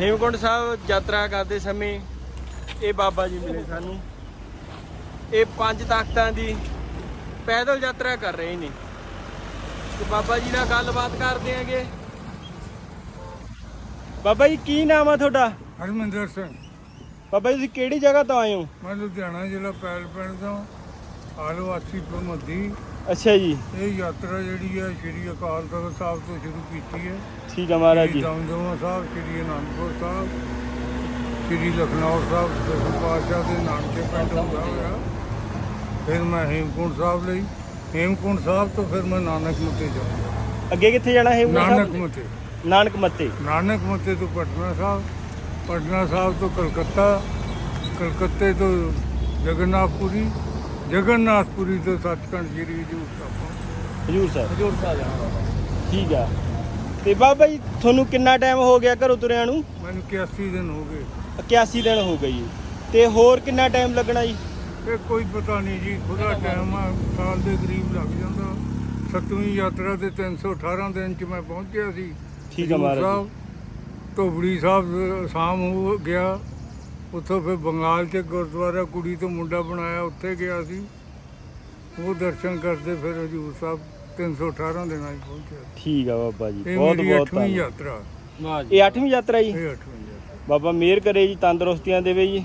ਹੇਮਕੁੰਟ ਸਾਹਿਬ ਯਾਤਰਾ ਕਰਦੇ ਸਮੇਂ ਇਹ ਬਾਬਾ ਜੀ ਮਿਲੇ ਸਾਨੂੰ। ਇਹ ਪੰਜ ਤਖਤਾਂ ਦੀ ਪੈਦਲ ਯਾਤਰਾ ਕਰ ਰਹੇ ਨੇ। ਤੇ ਬਾਬਾ ਜੀ ਨਾਲ ਗੱਲਬਾਤ ਕਰਦੇ ਆਂਗੇ ਬਾਬਾ ਜੀ ਕੀ ਨਾਮ ਆ ਤੁਹਾਡਾ? ਹਰਮਿੰਦਰ ਸਿੰਘ। ਬਾਬਾ ਜੀ ਤੁਸੀਂ ਕਿਹੜੀ ਜਗ੍ਹਾ ਤੋਂ ਆਏ ਹੋ? ਮੈਂ ਲੁਧਿਆਣਾ ਜ਼ਿਲ੍ਹਾ ਪੈਲ ਪਿੰਡ ਤੋਂ ਆਲਵਾਸੀ ਭਮੱਦੀ ਅੱਛਾ ਜੀ। ਇਹ ਯਾਤਰਾ ਜਿਹੜੀ ਹੈ ਸ਼੍ਰੀ ਅਕਾਲ ਤਖਤ ਸਾਹਿਬ ਤੋਂ ਸ਼ੁਰੂ ਕੀਤੀ ਹੈ। ਠੀਕ ਆ ਮਹਾਰਾਜ ਜੀ। ਦਮਦਮਾ ਸਾਹਿਬ ਸ਼੍ਰੀ ਅਨੰਦਪੁਰ ਸਾਹਿਬ ਸ਼੍ਰੀ ਲਖਨਊ ਸਾਹਿਬ ਦਸਮ ਪਾਤਸ਼ਾਹ ਦੇ ਨਾਨਕੇ ਪਿੰਡ ਹੁੰਦਾ ਹੋਇਆ। ਫਿਰ ਮੈਂ ਹੇਮਕੁੰਟ ਸਾਹਿਬ ਲਈ। ਹੇਮਕੁੰਟ ਸਾਹਿਬ ਤੋਂ ਫਿਰ ਮੈਂ ਨਾਨਕ ਮੱਤੇ ਜਾਊਂਗਾ ਅੱਗੇ ਕਿੱਥੇ ਜਾਣਾ ਹੇਮਕੁੰਟ ਨਾਨਕ ਮੱਤੇ ਨਾਨਕ ਮੱਤੇ ਨਾਨਕ ਮੱਤੇ ਤੋਂ ਪਟਨਾ ਸਾਹਿਬ। ਪਟਨਾ ਸਾਹਿਬ ਤੋਂ ਕਲਕੱਤਾ। ਕਲਕੱਤੇ ਤੋਂ ਜਗਨਨਾਥਪੁਰੀ। ਜਗਨਨਾਥਪੁਰੀ ਤੋਂ ਸੱਚਖੰਡ ਸ਼੍ਰੀ ਹਜ਼ੂਰ ਸਾਹਿਬ। ਹਜੂਰ ਸਾਹਿਬ। ਹਜੂਰ ਸਾਹਿਬ ਠੀਕ ਆ। ਤੇ ਬਾਬਾ ਜੀ ਤੁਹਾਨੂੰ ਕਿੰਨਾ ਟਾਈਮ ਹੋ ਗਿਆ ਘਰੋਂ ਤੁਰਿਆਂ ਨੂੰ? ਮੈਨੂੰ 81 ਦਿਨ ਹੋ ਗਏ। 81 ਦਿਨ ਹੋ ਗਏ ਜੀ। ਤੇ ਹੋਰ ਕਿੰਨਾ ਟਾਈਮ ਲੱਗਣਾ ਜੀ? ਇਹ ਕੋਈ ਪਤਾ ਨਹੀਂ ਜੀ ਖੁਦਾ ਟਾਈਮ ਆ ਸਾਲ ਦੇ ਕਰੀਬ ਲੱਗ ਜਾਂਦਾ। ਸੱਤਵੀਂ ਯਾਤਰਾ ਤੇ 318 ਦਿਨ ਚ ਮੈਂ ਪਹੁੰਚਿਆ ਸੀ। ਠੀਕ ਆ ਹਜ਼ੂਰ ਮਹਾਰਾਜ ਸਾਹਿਬ ਧੋਬੜੀ ਸਾਹਿਬ ਸ਼ਾਮ ਹੋ ਗਿਆ। ਉੱਥੋਂ ਫਿਰ ਬੰਗਾਲ ਚ ਗੁਰਦੁਆਰਾ ਕੁੜੀ ਤੋਂ ਮੁੰਡਾ ਬਣਾਇਆ ਉੱਥੇ ਗਿਆ ਸੀ। ਉਹ ਦਰਸ਼ਨ ਕਰਦੇ ਫਿਰ ਹਜ਼ੂਰ ਸਾਹਿਬ 318 ਦਿਨਾਂ 'ਚ ਪਹੁੰਚਿਆ। ਠੀਕ ਆ ਬਾਬਾ ਜੀ ਇਹ ਬਹੁਤ ਮੇਰੀ ਬਹੁਤ ਅੱਠਵੀਂ ਧੰਨਵਾਦ। ਯਾਤਰਾ। ਇਹ 8ਵੀਂ ਯਾਤਰਾ ਜੀ? ਇਹ ਅੱਠਵੀਂ ਯਾਤਰਾ। ਬਾਬਾ ਮਿਹਰ ਕਰੇ ਜੀ ਤੰਦਰੁਸਤੀਆਂ ਦੇਵੇ ਜੀ।